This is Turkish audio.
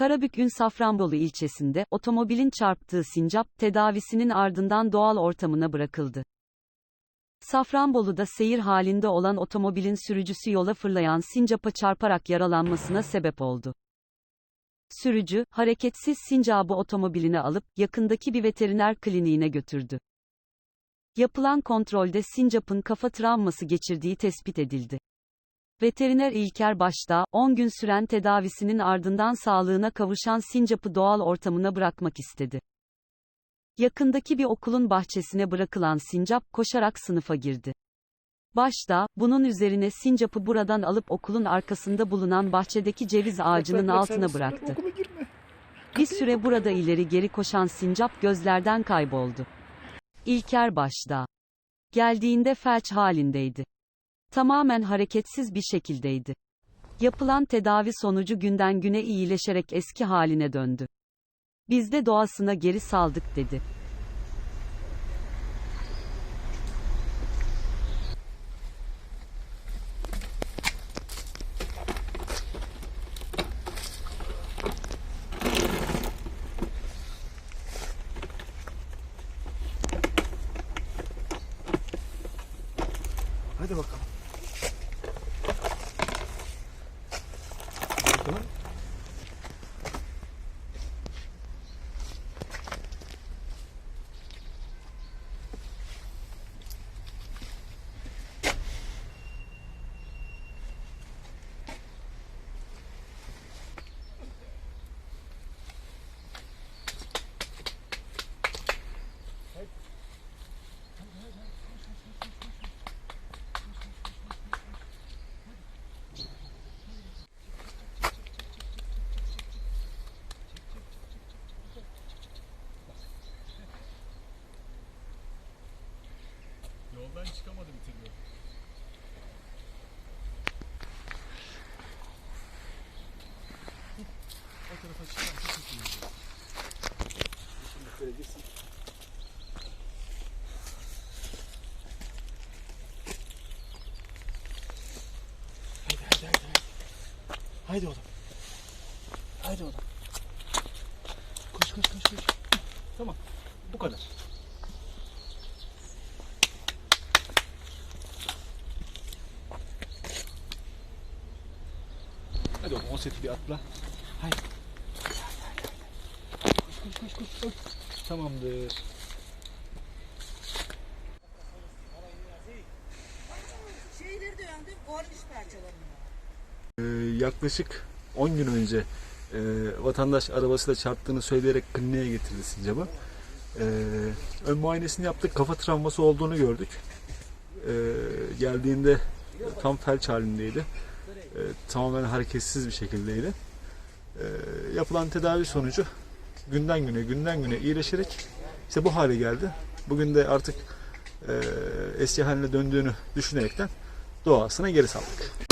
Karabük'ün Safranbolu ilçesinde otomobilin çarptığı sincap tedavisinin ardından doğal ortamına bırakıldı. Safranbolu'da seyir halinde olan otomobilin sürücüsü yola fırlayan sincapa çarparak yaralanmasına sebep oldu. Sürücü, hareketsiz sincabı otomobiline alıp yakındaki bir veteriner kliniğine götürdü. Yapılan kontrolde sincapın kafa travması geçirdiği tespit edildi. Veteriner İlker Başta, 10 gün süren tedavisinin ardından sağlığına kavuşan sincapı doğal ortamına bırakmak istedi. Yakındaki bir okulun bahçesine bırakılan sincap koşarak sınıfa girdi. Başta, bunun üzerine sincapı buradan alıp okulun arkasında bulunan bahçedeki ceviz ağacının Bak, bak, altına bıraktı. Bir süre burada ileri geri koşan sincap gözlerden kayboldu. İlker başta. Geldiğinde felç halindeydi. Tamamen hareketsiz bir şekildeydi. Yapılan tedavi sonucu günden güne iyileşerek eski haline döndü. Biz de doğasına geri saldık dedi. Hadi bakalım. Yoldan çıkamadı bir türlü. O tarafa çıkarsa çok iyi olacak. Şimdi böyle gitsin. Haydi haydi haydi haydi. Haydi oğlum. Haydi oğlum. Koş koş koş koş. Tamam. Bu kadar. Hadi oğlum o seti bir atla. Haydi. Koş koş koş koş. Tamamdır. Şeyleri de öndüm, korniş parçalarını. Ee, yaklaşık 10 gün önce e, vatandaş arabasıyla çarptığını söyleyerek kliniğe getirdi sincabı. Ee, ön muayenesini yaptık. Kafa travması olduğunu gördük. Ee, geldiğinde tam felç halindeydi. Ee, tamamen hareketsiz bir şekildeydi. Ee, yapılan tedavi sonucu günden güne günden güne iyileşerek işte bu hale geldi. Bugün de artık e, eski haline döndüğünü düşünerekten doğasına geri saldık.